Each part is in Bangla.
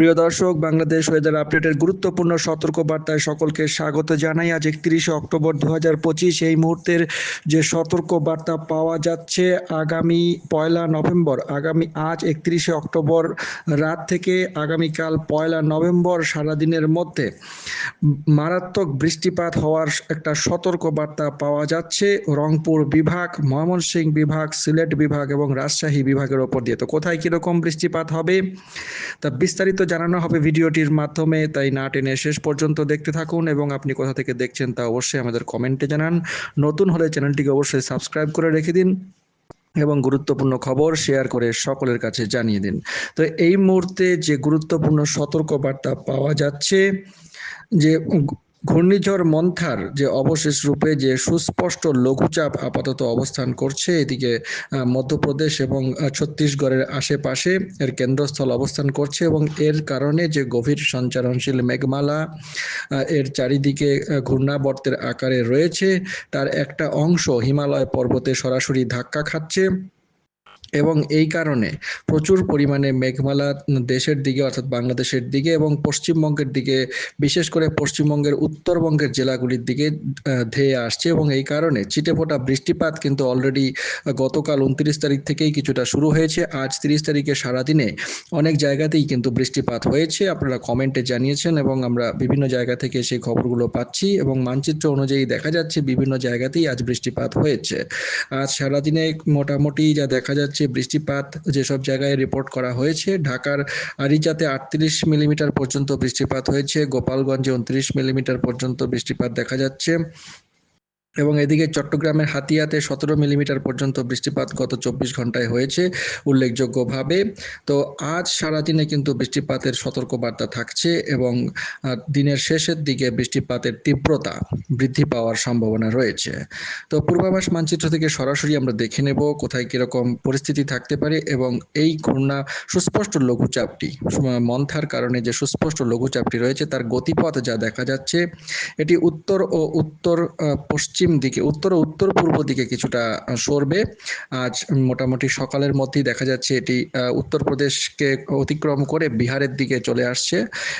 প্রিয় দর্শক, বাংলাদেশ ওয়েদার আপডেটের গুরুত্বপূর্ণ সতর্ক বার্তায় সকলকে স্বাগত জানাই। আজ একত্রিশে অক্টোবর দু হাজার পঁচিশ এই মুহূর্তের যে সতর্ক বার্তা পাওয়া যাচ্ছে, আগামী পয়লা নভেম্বর, আগামী আজ একত্রিশে অক্টোবর রাত থেকে আগামীকাল পয়লা নভেম্বর সারাদিনের মধ্যে মারাত্মক বৃষ্টিপাত হওয়ার একটা সতর্ক বার্তা পাওয়া যাচ্ছে। রংপুর বিভাগ, ময়মনসিংহ বিভাগ, সিলেট বিভাগ এবং রাজশাহী বিভাগের ওপর দিয়ে। তো কোথায় কীরকম বৃষ্টিপাত হবে? তা বিস্তারিত জানানো হবে ভিডিওটির মাধ্যমে, তাই না টেনে শেষ পর্যন্ত দেখতে থাকুন এবং আপনি কোথা থেকে দেখছেন তা অবশ্যই আমাদের কমেন্টে জানান। নতুন হলে চ্যানেলটিকে অবশ্যই সাবস্ক্রাইব করে রেখে দিন এবং গুরুত্বপূর্ণ খবর শেয়ার করে সকলের কাছে জানিয়ে দিন। তো এই মুহূর্তে যে গুরুত্বপূর্ণ সতর্ক বার্তা পাওয়া যাচ্ছে, যে ঘূর্ণিঝড় মন্থার যে অবশেষ রূপে যে সুস্পষ্ট লঘুচাপ আপাতত অবস্থান করছে, এদিকে মধ্যপ্রদেশ এবং ছত্তিশগড়ের আশেপাশে এর কেন্দ্রস্থল অবস্থান করছে এবং এর কারণে যে গভীর সঞ্চারণশীল মেঘমালা এর চারিদিকে ঘূর্ণাবর্তের আকারে রয়েছে, তার একটা অংশ হিমালয় পর্বতে সরাসরি ধাক্কা খাচ্ছে। এবং এই কারণে প্রচুর পরিমাণে মেঘমালা দেশের দিকে, অর্থাৎ বাংলাদেশের দিকে এবং পশ্চিমবঙ্গের দিকে, বিশেষ করে পশ্চিমবঙ্গের উত্তরবঙ্গের জেলাগুলির দিকে ধেয়ে আসছে এবং এই কারণে ছিটেফোঁটা বৃষ্টিপাত কিন্তু অলরেডি গতকাল উনত্রিশ তারিখ থেকেই কিছুটা শুরু হয়েছে। আজ তিরিশ তারিখে সারাদিনে অনেক জায়গাতেই কিন্তু বৃষ্টিপাত হয়েছে। আপনারা কমেন্টে জানিয়েছেন এবং আমরা বিভিন্ন জায়গা থেকে সেই খবরগুলো পাচ্ছি এবং মানচিত্র অনুযায়ী দেখা যাচ্ছে বিভিন্ন জায়গাতেই আজ বৃষ্টিপাত হয়েছে। আজ সারাদিনে মোটামুটি যা দেখা যাচ্ছে বৃষ্টিপাত যেসব জায়গায় রিপোর্ট করা হয়েছে। ঢাকার আরিচাতে আটত্রিশ মিলিমিটার পর্যন্ত বৃষ্টিপাত হয়েছে। গোপালগঞ্জে উনত্রিশ মিলিমিটার পর্যন্ত বৃষ্টিপাত দেখা যাচ্ছে। এবং এদিকে চট্টগ্রামের হাতিয়াতে সতেরো মিলিমিটার পর্যন্ত বৃষ্টিপাত গত চব্বিশ ঘন্টায় হয়েছে উল্লেখযোগ্যভাবে। তো আজ সারাদিনে কিন্তু বৃষ্টিপাতের সতর্কবার্তা থাকছে এবং দিনের শেষের দিকে বৃষ্টিপাতের তীব্রতা বৃদ্ধি পাওয়ার সম্ভাবনা রয়েছে। তো পূর্বাভাস মানচিত্র থেকে সরাসরি আমরা দেখে নেব কোথায় কীরকম পরিস্থিতি থাকতে পারে এবং এই ঘূর্ণা সুস্পষ্ট লঘুচাপটি মন্থার কারণে যে সুস্পষ্ট লঘুচাপটি রয়েছে তার গতিপথ যা দেখা যাচ্ছে এটি উত্তর ও উত্তর আহ, পশ্চিম দিকে, উত্তর উত্তর পূর্ব দিকে কিছুটা সরবে। আজ মোটামুটি সকালের মধ্যেই দেখা যাচ্ছে এটি উত্তরপ্রদেশকে অতিক্রম করে বিহারের দিকে চলে আসছে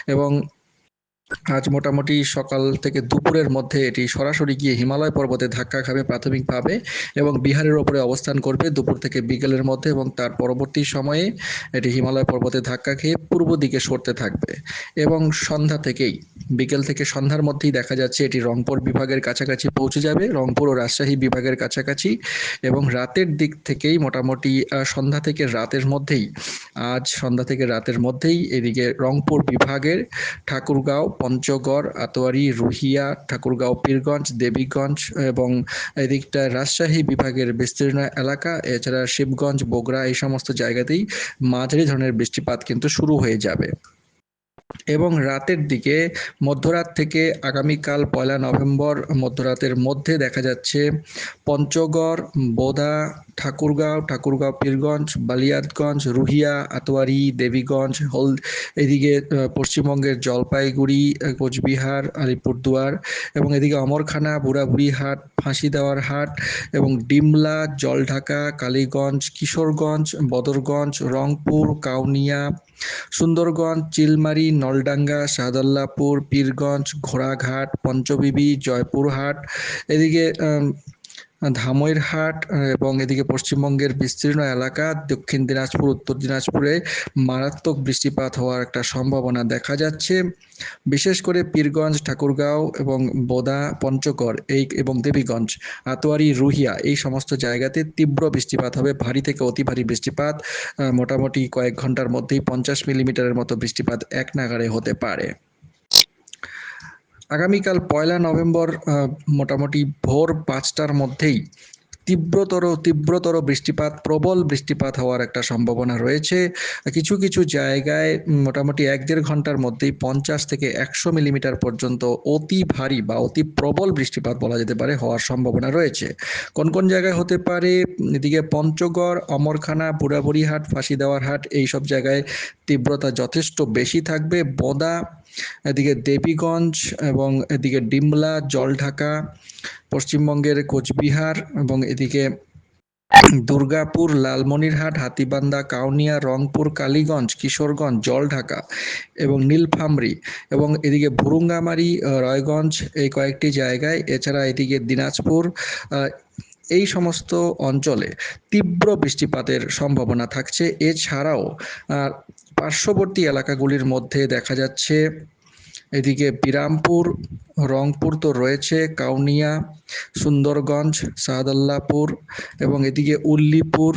এবং আজ মোটামুটি সকাল থেকে দুপুরের মধ্যে এটি সরাসরি গিয়ে হিমালয় পর্বতে ধাক্কা খাবে প্রাথমিকভাবে এবং বিহারের ওপরে অবস্থান করবে দুপুর থেকে বিকেলের মধ্যে এবং তার পরবর্তী সময়ে এটি হিমালয় পর্বতে ধাক্কা খেয়ে পূর্ব দিকে সরতে থাকবে। এবং সন্ধ্যা থেকেই, বিকেল থেকে সন্ধ্যার মধ্যেই দেখা যাচ্ছে এটি রংপুর বিভাগের কাছাকাছি পৌঁছে যাবে, রংপুর ও রাজশাহী বিভাগের কাছাকাছি এবং রাতের দিক থেকেই মোটামুটি সন্ধ্যা থেকে রাতের মধ্যেই, আজ সন্ধ্যা থেকে রাতের মধ্যেই এদিকে রংপুর বিভাগের ঠাকুরগাঁও পঞ্চগড়, আতোয়ারি, রুহিয়া, ঠাকুরগাঁও, পীরগঞ্জ, দেবীগঞ্জ এবং এদিকটা রাজশাহী বিভাগের বিস্তীর্ণ এলাকা। এছাড়া শিবগঞ্জ, বগুড়া এই সমস্ত জায়গাতেই মাঝারি ধরনের বৃষ্টিপাত কিন্তু শুরু হয়ে যাবে। এবং রাতের দিকে মধ্যরাত থেকে আগামীকাল পয়লা নভেম্বর মধ্যরাতের মধ্যে দেখা যাচ্ছে পঞ্চগড়, বোদা, ঠাকুরগাঁও ঠাকুরগাঁও পীরগঞ্জ বালিয়াতগঞ্জ রুহিয়া, আতোয়ারি, দেবীগঞ্জ হল এদিকে পশ্চিমবঙ্গের জলপাইগুড়ি, কোচবিহার, আলিপুরদুয়ার এবং এদিকে অমরখানা বুড়াবুড়িহাট ফাঁসি দেওয়ার হাট এবং ডিমলা, জলঢাকা, কালীগঞ্জ, কিশোরগঞ্জ, বদরগঞ্জ, রংপুর, কাউনিয়া, সুন্দরগঞ্জ, চিলমারি, নলডাঙ্গা, শাহদাল্লাপুর, পীরগঞ্জ, ঘোড়াঘাট, পঞ্চবিবি, জয়পুরহাট। এদিকে ধামইরহাট এবং এদিকে পশ্চিমবঙ্গের বিস্তীর্ণ এলাকা, দক্ষিণ দিনাজপুর, উত্তর দিনাজপুরে মারাত্মক বৃষ্টিপাত হওয়ার একটা সম্ভাবনা দেখা যাচ্ছে। বিশেষ করে পীরগঞ্জ, ঠাকুরগাঁও এবং বোদা, পঞ্চগড়, এই এবং দেবীগঞ্জ, আতোয়ারি, রুহিয়া এই সমস্ত জায়গাতে তীব্র বৃষ্টিপাত হবে। ভারী থেকে অতি ভারী বৃষ্টিপাত মোটামুটি কয়েক ঘণ্টার মধ্যেই পঞ্চাশ মিলিমিটারের মতো বৃষ্টিপাত এক নাগাড়ে হতে পারে। আগামীকাল পয়লা নভেম্বর মোটামুটি ভোর পাঁচটার মধ্যেই তীব্রতর তীব্রতর বৃষ্টিপাত, প্রবল বৃষ্টিপাত হওয়ার একটা সম্ভাবনা রয়েছে। কিছু কিছু জায়গায় মোটামুটি এক দেড় ঘণ্টার মধ্যেই পঞ্চাশ থেকে একশো মিলিমিটার পর্যন্ত অতি ভারী বা অতি প্রবল বৃষ্টিপাত বলা যেতে পারে হওয়ার সম্ভাবনা রয়েছে। কোন কোন জায়গায় হতে পারে? এদিকে পঞ্চগড়, অমরখানা, বুড়াবুড়িহাট ফাঁসি দেওয়ার হাট এই সব জায়গায় তীব্রতা যথেষ্ট বেশি থাকবে। বোদা এদিকে দেবীগঞ্জ এবং এদিকে ডিমলা, জলঢাকা, পশ্চিমবঙ্গের কোচবিহার এবং এদিকে দুর্গাপুর, লালমনিরহাট, হাতীবান্ধা, কাউনিয়া, রংপুর, কালীগঞ্জ, কিশোরগঞ্জ, জলঢাকা এবং নীলফামরি এবং এদিকে ভুরুঙ্গামারি রায়গঞ্জ এই কয়েকটি জায়গায়, এছাড়া এদিকে দিনাজপুর এই সমস্ত অঞ্চলে তীব্র বৃষ্টিপাতের সম্ভাবনা থাকছে। এছাড়াও পার্শ্ববর্তী এলাকাগুলির মধ্যে দেখা যাচ্ছে, এদিকে বিরামপুর, রংপুর তো রয়েছে, কাউনিয়া, সুন্দরগঞ্জ সাহাদাল্লাপুর এবং এদিকে উল্লিপুর,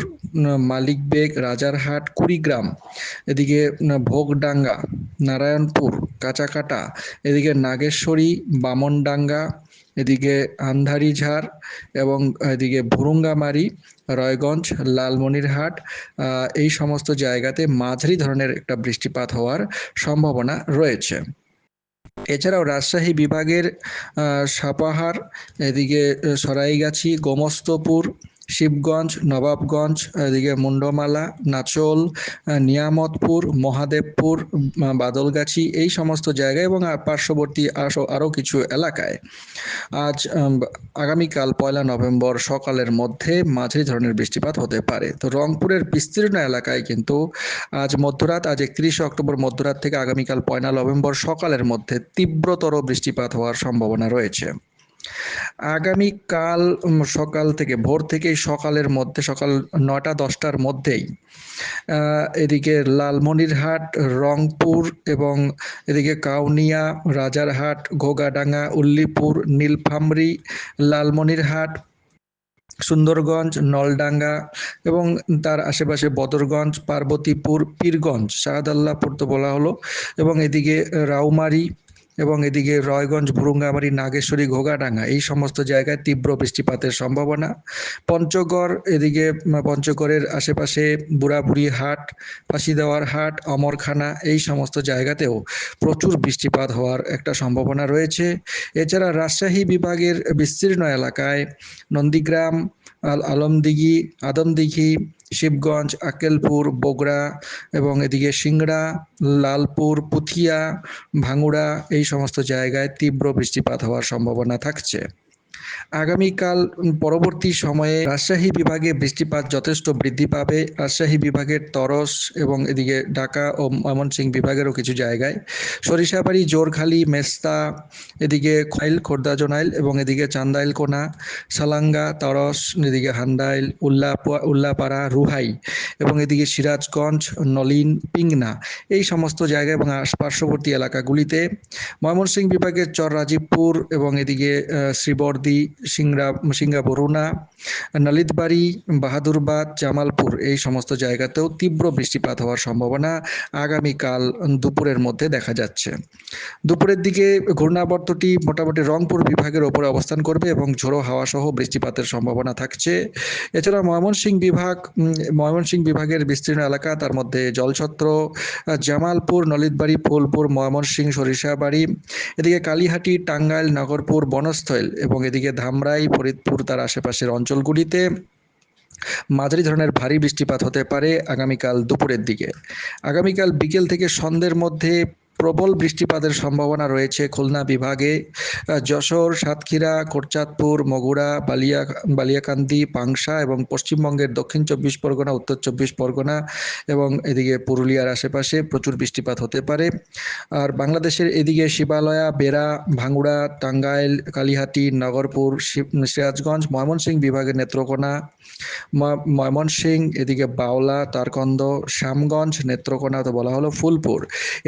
মালিকবেগ, রাজারহাট, কুড়িগ্রাম, এদিকে ভোগডাঙ্গা, নারায়ণপুর, কাঁচাকাটা, এদিকে নাগেশ্বরী, বামনডাঙ্গা, এদিকে আন্ধারিঝাড় এবং এদিকে ভুরুঙ্গামারি রয়গঞ্জ, লালমনিরহাট এই সমস্ত জায়গাতে মাঝারি ধরনের একটা বৃষ্টিপাত হওয়ার সম্ভাবনা রয়েছে। এছাড়াও রাজশাহী বিভাগের সাপাহার, এদিকে সরাইগাছি, গোমস্তপুর শিবগঞ্জ, নবাবগঞ্জ, এদিকে মুন্ডমালা, নাচল নিয়ামতপুর, মহাদেবপুর বাদলগাছি এই সমস্ত জায়গায় এবং পার্শ্ববর্তী আরও আরও কিছু এলাকায়। আজ আগামীকাল পয়লা নভেম্বর সকালের মধ্যে মাঝারি ধরনের বৃষ্টিপাত হতে পারে। তো রংপুরের বিস্তীর্ণ এলাকায় কিন্তু আজ মধ্যরাত, আজ একত্রিশে অক্টোবর মধ্যরাত থেকে আগামীকাল পয়লা নভেম্বর সকালের মধ্যে তীব্রতর বৃষ্টিপাত হওয়ার সম্ভাবনা রয়েছে। আগামীকাল সকাল থেকে, ভোর থেকেই সকালের মধ্যে, সকাল নটা দশটার মধ্যেই এদিকে লালমনিরহাট, রংপুর এবং এদিকে কাউনিয়া, রাজারহাট, ঘোগাডাঙ্গা, উল্লিপুর, নীলফামরী, লালমনিরহাট, সুন্দরগঞ্জ, নলডাঙ্গা এবং তার আশেপাশে বদরগঞ্জ, পার্বতীপুর, পীরগঞ্জ শাহাদাল্লাপুর তো বলা হলো এবং এদিকে রাউমারি এবং এদিকে রয়গঞ্জ, ভুরুঙ্গামারি, নাগেশ্বরী, ঘোগাডাঙ্গা এই সমস্ত জায়গায় তীব্র বৃষ্টিপাতের সম্ভাবনা। পঞ্চগড়, এদিকে পঞ্চগড়ের আশেপাশে বুড়াবুড়ি হাট ফাঁসিদেওয়ার হাট, অমরখানা এই সমস্ত জায়গাতেও প্রচুর বৃষ্টিপাত হওয়ার একটা সম্ভাবনা রয়েছে। এছাড়া রাজশাহী বিভাগের বিস্তীর্ণ এলাকায় নন্দীগ্রাম আলমদিঘি, আদমদিঘি শিবগঞ্জ আকেলপুর বগুড়া এবং এদিকে সিংড়া, লালপুর, পুথিয়া, ভাঙুড়া এই সমস্ত জায়গায় তীব্র বৃষ্টিপাত হওয়ার সম্ভাবনা থাকছে। আগামীকাল পরবর্তী সময়ে রাজশাহী বিভাগে বৃষ্টিপাত যথেষ্ট বৃদ্ধি পাবে। রাজশাহী বিভাগের তরস এবং এদিকে ঢাকা ও ময়মনসিংহ বিভাগেরও কিছু জায়গায় সরিষাবাড়ি, জোরখালি, মেস্তা, এদিকে খাইল খোর্দা, জোনাইল এবং এদিকে চান্দাইল কোনা, সালাঙ্গা, তরস, এদিকে হান্দাইল উল্লা উল্লাপাড়া, রুহাই এবং এদিকে সিরাজগঞ্জ, নলিন, পিংনা এই সমস্ত জায়গা এবং পার্শ্ববর্তী এলাকাগুলিতে ময়মনসিংহ বিভাগের চর রাজীবপুর এবং এদিকে শ্রীবর্দী সিংহা বরুণা নালিতবাড়ি, বাহাদুরবাদ, জামালপুর এই সমস্ত জায়গাতেও তীব্র বৃষ্টিপাত হওয়ার সম্ভাবনা আগামীকাল দুপুরের মধ্যে দেখা যাচ্ছে। দুপুরের দিকে ঘূর্ণাবর্তটি মোটামুটি রংপুর বিভাগের ওপরে অবস্থান করবে এবং ঝোড়ো হাওয়া সহ বৃষ্টিপাতের সম্ভাবনা থাকছে। এছাড়া ময়মনসিংহ বিভাগ ময়মনসিংহ বিভাগের বিস্তীর্ণ এলাকা, তার মধ্যে জলছত্র জামালপুর, নলিতবাড়ি, ফুলপুর, ময়মনসিংহ, সরিষাবাড়ি, এদিকে কালীহাটি, টাঙ্গাইল, নগরপুর, বনস্থল এবং এদিকে ধামরাই, ফরিদপুর, তার আশেপাশের অঞ্চলগুলিতে মাঝারি ধরনের ভারী বৃষ্টিপাত হতে পারে আগামীকাল দুপুরের দিকে। আগামীকাল বিকেল থেকে সন্ধ্যের মধ্যে প্রবল বৃষ্টিপাতের সম্ভাবনা রয়েছে খুলনা বিভাগে। যশোর, সাতক্ষীরা, কোটচাঁদপুর মগুড়া বালিয়া, বালিয়াকান্দি, পাংশা এবং পশ্চিমবঙ্গের দক্ষিণ চব্বিশ পরগনা, উত্তর চব্বিশ পরগনা এবং এদিকে পুরুলিয়ার আশেপাশে প্রচুর বৃষ্টিপাত হতে পারে। আর বাংলাদেশের এদিকে শিবালয়া, বেড়া, ভাঙ্গুড়া, টাঙ্গাইল, কালিহাটি, নগরপুর সিরাজগঞ্জ, ময়মনসিংহ বিভাগের নেত্রকোনা ময়মনসিংহ, এদিকে বাওলা, তারকন্দ, শ্যামগঞ্জ, নেত্রকোনা তো বলা হলো ফুলপুর।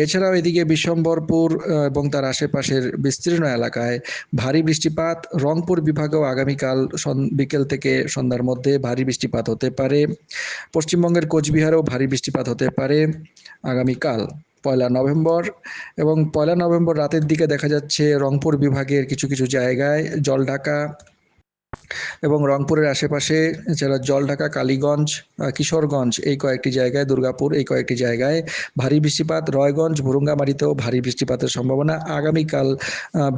এছাড়াও এদিকে বিশ্বম্বরপুর এবং তার আশেপাশের বিস্তীর্ণ এলাকায় ভারী বৃষ্টিপাত। রংপুর বিভাগেও আগামীকাল বিকেল থেকে সন্ধ্যার মধ্যে ভারী বৃষ্টিপাত হতে পারে। পশ্চিমবঙ্গের কোচবিহারেও ভারী বৃষ্টিপাত হতে পারে আগামীকাল, পয়লা নভেম্বর। এবং পয়লা নভেম্বর রাতের দিকে দেখা যাচ্ছে রংপুর বিভাগের কিছু কিছু জায়গায় জলঢাকা এবং রংপুরের আশেপাশে এছাড়া জলঢাকা কালীগঞ্জ কিশোরগঞ্জ, এই কয়েকটি জায়গায়, দুর্গাপুর, এই কয়েকটি জায়গায় ভারী বৃষ্টিপাত, রয়গঞ্জ, ভুরুঙ্গামারিতেও ভারী বৃষ্টিপাতের সম্ভাবনা আগামীকাল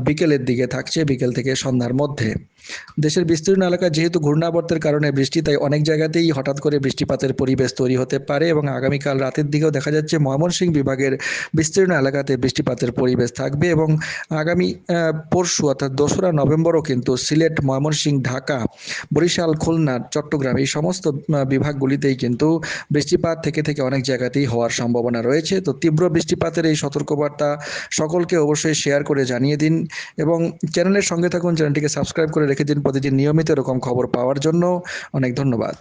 বিকেলের দিকে থাকছে, বিকেল থেকে সন্ধ্যার মধ্যে। দেশের বিস্তীর্ণ এলাকায় যেহেতু ঘূর্ণাবর্তের কারণে বৃষ্টি, তাই অনেক জায়গাতেই হঠাৎ করে বৃষ্টিপাতের পরিবেশ তৈরি হতে পারে এবং আগামীকাল রাতের দিকেও দেখা যাচ্ছে ময়মনসিংহ বিভাগের বিস্তীর্ণ এলাকাতে বৃষ্টিপাতের পরিবেশ থাকবে এবং আগামী পরশু অর্থাৎ দোসরা নভেম্বরও কিন্তু সিলেট, ময়মনসিংহ, ঢাকা বরিশাল, খুলনা, চট্টগ্রাম এই সমস্ত বিভাগগুলিতেই কিন্তু বৃষ্টিপাত থেকে থেকে অনেক জায়গাতেই হওয়ার সম্ভাবনা রয়েছে। তো তীব্র বৃষ্টিপাতের এই সতর্কবার্তা সকলকে অবশ্যই শেয়ার করে জানিয়ে দিন এবং চ্যানেলের সঙ্গে থাকুন চ্যানেলটিকে সাবস্ক্রাইব করে রেখে দিন প্রতিদিন নিয়মিত এরকম খবর পাওয়ার জন্য। অনেক ধন্যবাদ।